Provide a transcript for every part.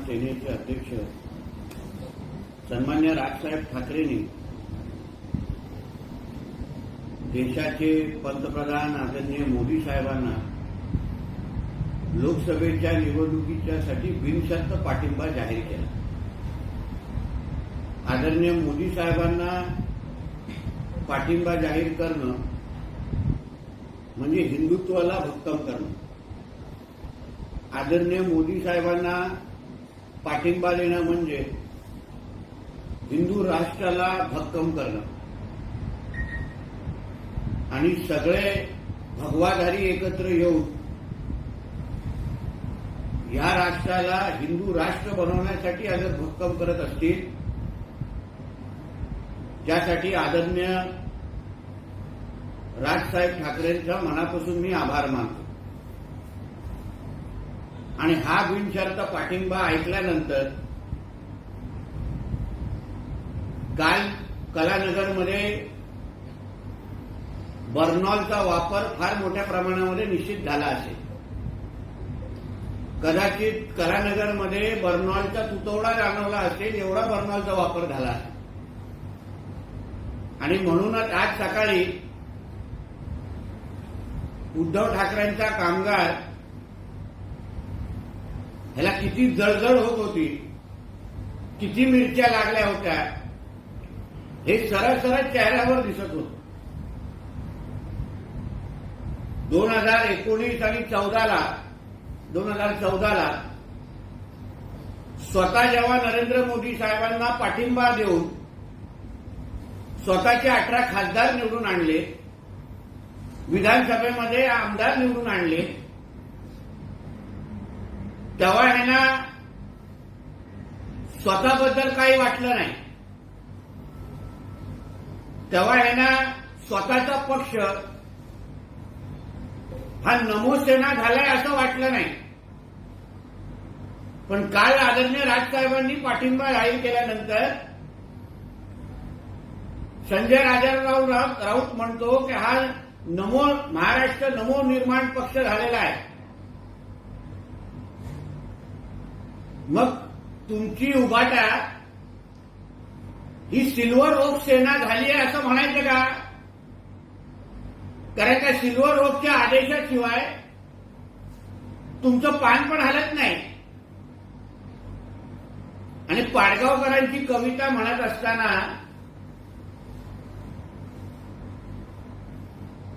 महाराष्ट्र सेनेचे अध्यक्ष सन्मान्य राजसाहेब ठाकरेंनी देशाचे पंतप्रधान आदरणीय मोदी साहेबांना लोकसभेच्या निवडणुकीच्यासाठी बिनशर्त पाठिंबा जाहीर केला. आदरणीय मोदी साहेबांना पाठिंबा जाहीर करणं म्हणजे हिंदुत्वाला भक्कम करणं. आदरणीय मोदी साहेबांना पाठिंबा देणं म्हणजे हिंदू राष्ट्राला भक्कम करणं. आणि सगळे भगवाधारी एकत्र येऊन या राष्ट्राला हिंदू राष्ट्र बनवण्यासाठी अगर भक्कम करत असतील त्यासाठी आदरणीय राजसाहेब ठाकरेंचा मनापासून मी आभार मानतो. आणि हा बिनशर्त पाठिंबा ऐकल्यानंतर काल कलानगरमध्ये बर्नॉलचा वापर फार मोठ्या प्रमाणामध्ये निश्चित झाला असेल. कदाचित कलानगरमध्ये बर्नॉलचा तुतवडा जाणवला असेल एवढा बर्नॉलचा वापर झाला असेल. आणि म्हणूनच आज सकाळी उद्धव ठाकरेंचा कामगार ह्याला किती जळजळ होत होती. किती मिरच्या लागल्या होत्या. हे सरळ सरळ चेहऱ्यावर दिसत होत. दोन हजार एकोणीस आणि चौदाला दोन हजार चौदाला स्वतः जेव्हा नरेंद्र मोदी साहेबांना पाठिंबा देऊन स्वतःचे अठरा खासदार निवडून आणले विधानसभेमध्ये आमदार निवडून आणले तेव्हा यांना स्वतःबद्दल काही वाटलं नाही. तेव्हा यांना स्वतःचा पक्ष हा नमोसेना झालाय असं वाटलं नाही. पण काल आदरणीय राजसाहेबांनी पाठिंबा जाहीर केल्यानंतर संजय राजाराव राऊत म्हणतो की हा नमो महाराष्ट्र नमो निर्माण पक्ष झालेला आहे. मग तुमची उभाटा ही सिल्वर ओक सेना झाली आहे असं म्हणायचं का? कारण त्या सिल्वर ओकच्या आदेशाशिवाय तुमचं पान पण हलत नाही. आणि पाडगावकरांची कविता म्हणत असताना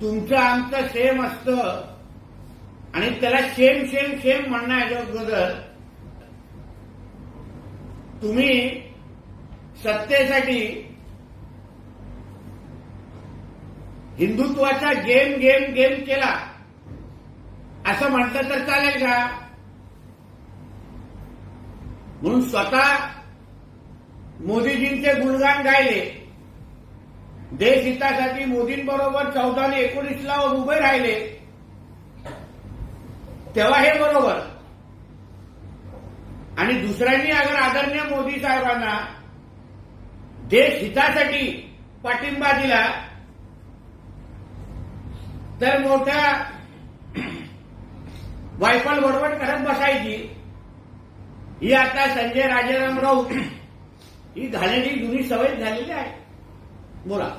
तुमचं आमचं सेम असतं. आणि त्याला सेम सेम सेम म्हणणं आहे म्हणण्याअगोदर तुम्ही सत्तेसाठी हिंदुत्वाचा गेम गेम गेम केला. असं म्हटलं तर चालेल का? म्हणून स्वतः मोदीजींचे गुणगान गायले. देश हितासाठी मोदींबरोबर चौदा आणि एकोणीसला उभे राहिले. तेव्हा हे बरोबर. आणि दुसऱ्यांनी अगर आदरणीय मोदी साहेबांना देश हितासाठी पाठिंबा दिला तर मोठ्या वायफल बडबड करत बसायची. ही आता संजय राजाराम राऊत ही घालण्याची जुनी सवय झालेली आहे. बोला.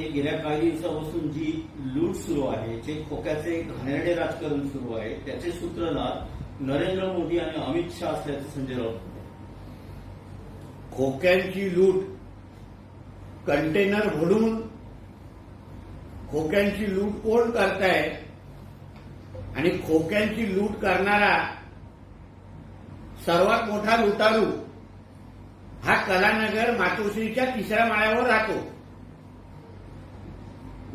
महाराष्ट्रामध्ये गेल्या काही दिवसापासून जी लूट सुरू आहे जे खोक्याचे घाणेरडे राजकारण सुरू आहे त्याचे सूत्रधार नरेंद्र मोदी आणि अमित शहा असल्याचं संजय राऊत खोक्यांची लूट कंटेनर भरून खोक्यांची लूट कोण करताय आणि खोक्यांची लूट करणारा सर्वात मोठा लुटारू हा कलानगर मातोश्रीच्या तिसऱ्या माळ्यावर राहतो.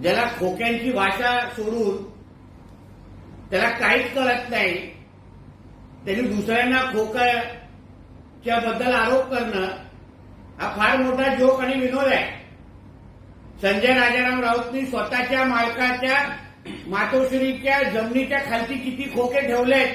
ज्याला खोक्यांची भाषा सोडून त्याला काहीच कळत नाही त्यांनी दुसऱ्यांना खोक्याच्या बद्दल आरोप करणं हा फार मोठा जोक आणि विनोद आहे. संजय राजाराम राऊतनी स्वतःच्या मालकाच्या मातोश्रीच्या जमिनीच्या खालती किती खोके ठेवलेत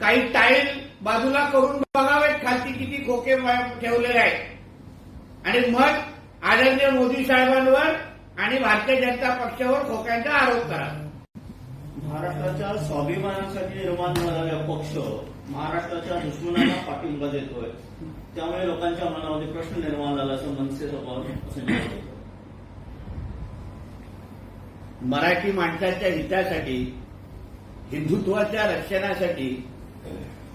काही टाईल बाजूला करून बघावेत खालती किती खोके ठेवलेले आहेत. आणि मग आदरणीय मोदी साहेबांवर आणि भारतीय जनता पक्षावर खोक्यांचा आरोप करा महाराष्ट्राच्या स्वाभिमानासाठी निर्माण झालेला पक्ष महाराष्ट्राच्या दुश्मनांना पाठिंबा देतोय त्यामुळे लोकांच्या मनामध्ये प्रश्न निर्माण झाला असं मनसे स्वभाव. मराठी माणसाच्या हितासाठी हिंदुत्वाच्या रक्षणासाठी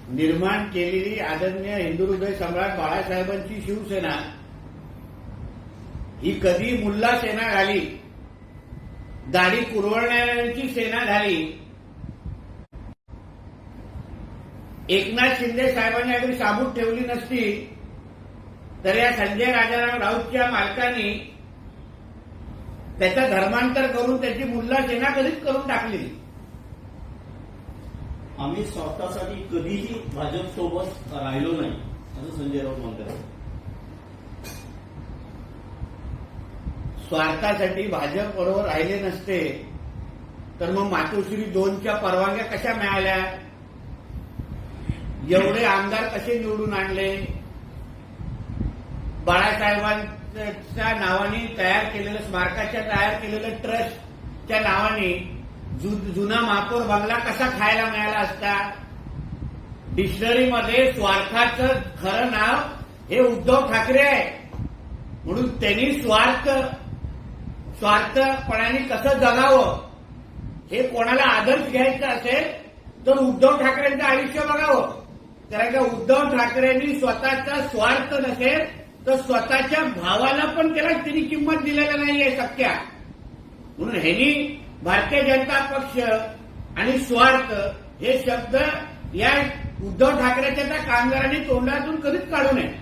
निर्माण केलेली आदरणीय हिंदू हृदय सम्राट बाळासाहेबांची शिवसेना ही कधी मुल्ला सेना झाली दाढी कुरवणाऱ्यांची सेना झाली एकनाथ शिंदे साहेबांनी अगदी साबूत ठेवली नसती तर या संजय राजाराम राऊतच्या मालकांनी त्याचं धर्मांतर करून त्याची मुल्ला सेना कधीच करून टाकली आम्ही स्वतःसाठी कधीही भाजप सोबत राहिलो नाही असं संजय राऊत म्हणतात. स्वार्थासाठी भाजप बरोबर राहिले नसते तर मग मातोश्री दोनच्या परवानग्या कशा मिळाल्या? एवढे आमदार कसे निवडून आणले? बाळासाहेबांच्या नावाने तयार केलेलं स्मारकाच्या तयार केलेलं ट्रस्टच्या नावाने जु- जुना महापौर बंगला कसा खायला मिळाला असता? डिक्शनरीमध्ये स्वार्थाचं खरं नाव हे उद्धव ठाकरे आहे. म्हणून त्यांनी स्वार्थ स्वार्थपणाने कसं जगावं हे कोणाला आदर्श घ्यायचा असेल तर उद्धव ठाकरेंचं आयुष्य बघावं. कारण का उद्धव ठाकरेंनी स्वतःचा स्वार्थ नसेल तर स्वतःच्या भावाला पण त्याला तिने किंमत दिलेली नाहीये सख्या. म्हणून ह्यांनी भारतीय जनता पक्ष आणि स्वार्थ हे शब्द या उद्धव ठाकरेच्या त्या कामगारांनी तोंडातून कधीच काढू नये.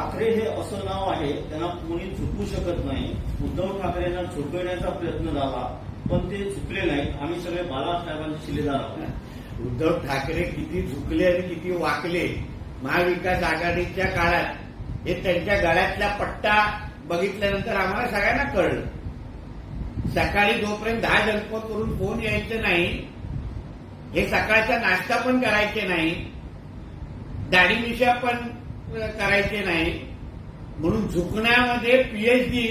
ठाकरे हे असं नाव आहे त्यांना कोणी झुकू शकत नाही. उद्धव ठाकरेंना झुकवण्याचा प्रयत्न झाला पण ते झुकले नाही आम्ही सगळे बाळासाहेबांचे शिलेदार आहोत. उद्धव ठाकरे किती झुकले आणि किती वाकले महाविकास आघाडीच्या काळात. हे त्यांच्या गळ्यातला पट्टा बघितल्यानंतर आम्हाला सगळ्यांना कळलं. सकाळी जोपर्यंत दहा जल्प करून फोन यायचं नाही हे सकाळचा नाश्ता पण करायचे नाही दाढी मिशा पण करायचे नाही. म्हणून झुकण्यामध्ये पीएचडी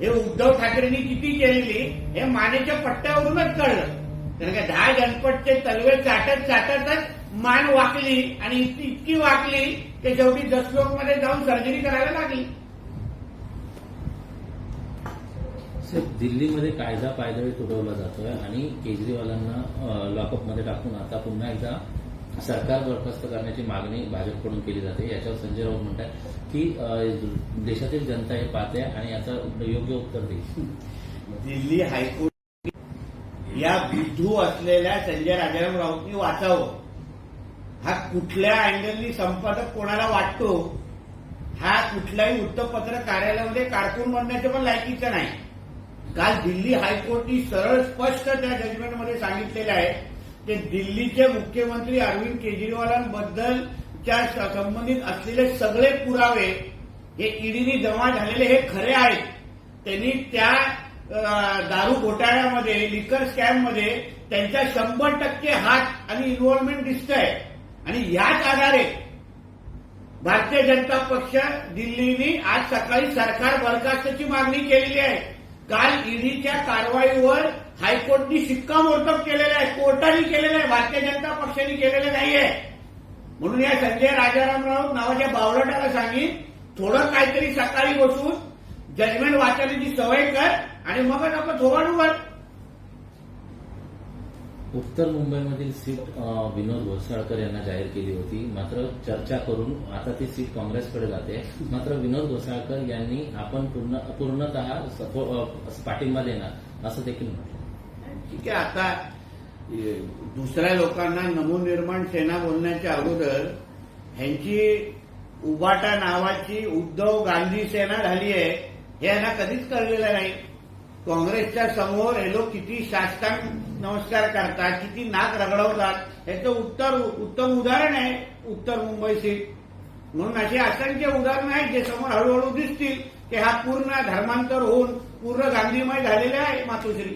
हे उद्धव ठाकरेंनी किती केलेली हे मानेच्या पट्ट्यावरूनच कळलं. कारण का दहा जनपदचे तलवे चाटत चाटतच मान वाकली आणि इतकी इतकी वाकली की शेवटी जसलोकमध्ये जाऊन सर्जरी करायला लागली. दिल्लीमध्ये कायदा पायदळी तुडवला जातोय आणि केजरीवालांना लॉकअपमध्ये टाकून आता पुन्हा एकदा सरकार बरखास्त करण्याची मागणी भाजपकडून केली जाते. याच्यावर संजय राऊत म्हणतात की देशातील जनता हे पाहते आणि याचा योग्य उत्तर देईल. दिल्ली हायकोर्ट या विधू असलेल्या संजय राजाराम राऊतनी वाचावं. हा कुठल्या अँगलनी संपादक कोणाला वाटतो? हा कुठल्याही वृत्तपत्र कार्यालयामध्ये कारकून बनण्याच्या पण लायकीचं नाही. काल दिल्ली हायकोर्टनी सरळ स्पष्ट त्या जजमेंटमध्ये सांगितलेलं आहे. ते दिल्लीचे मुख्यमंत्री अरविंद केजरीवालांबद्दल त्या संबंधित असलेले सगळे पुरावे हे ईडीने जमा झालेले हे खरे आहेत. त्यांनी त्या दारू घोटाळ्यामध्ये लिकर स्कॅममध्ये त्यांचा शंभर टक्के हात आणि इन्व्हॉल्वमेंट दिसतंय. आणि याच आधारे भारतीय जनता पक्ष दिल्लीने आज सकाळी सरकार बरखास्तची मागणी केलेली आहे. काल ईडीच्या कारवाईवर हायकोर्टनी शिक्कामोर्तब केलेलं आहे कोर्टाने केलेलं आहे भारतीय जनता पक्षाने केलेलं नाहीये. म्हणून या संजय राजाराम राऊत नावाच्या बावलटाला सांगीन थोडं काहीतरी सकाळी बसून जजमेंट वाचण्याची सवय कर आणि मगच आपण थोबाड उघड उत्तर मुंबईमधील सीट विनोद घोसाळकर यांना जाहीर केली होती. मात्र चर्चा करून आता ती सीट काँग्रेसकडे जाते. मात्र विनोद घोसाळकर यांनी आपण पूर्ण पूर्णतः पाठिंबा देणार असं देखील म्हटलं. ठीक आहे आता दुसऱ्या लोकांना नवनिर्माण सेना बोलण्याच्या अगोदर ह्यांची उबाटा नावाची उद्धव गांधी सेना झाली आहे हे यांना कधीच कळलेलं नाही. काँग्रेसच्या समोर हे लोक किती शास्त्रांग नमस्कार करतात किती नाक रगडवतात याचं उत्तर उत्तम उदाहरण आहे उत्तर मुंबई सीट म्हणून अशी असंख्य उदाहरणं आहेत जे समोर हळूहळू दिसतील की हा पूर्ण धर्मांतर होऊन पूर्ण गांधीमय झालेला आहे मातोश्री.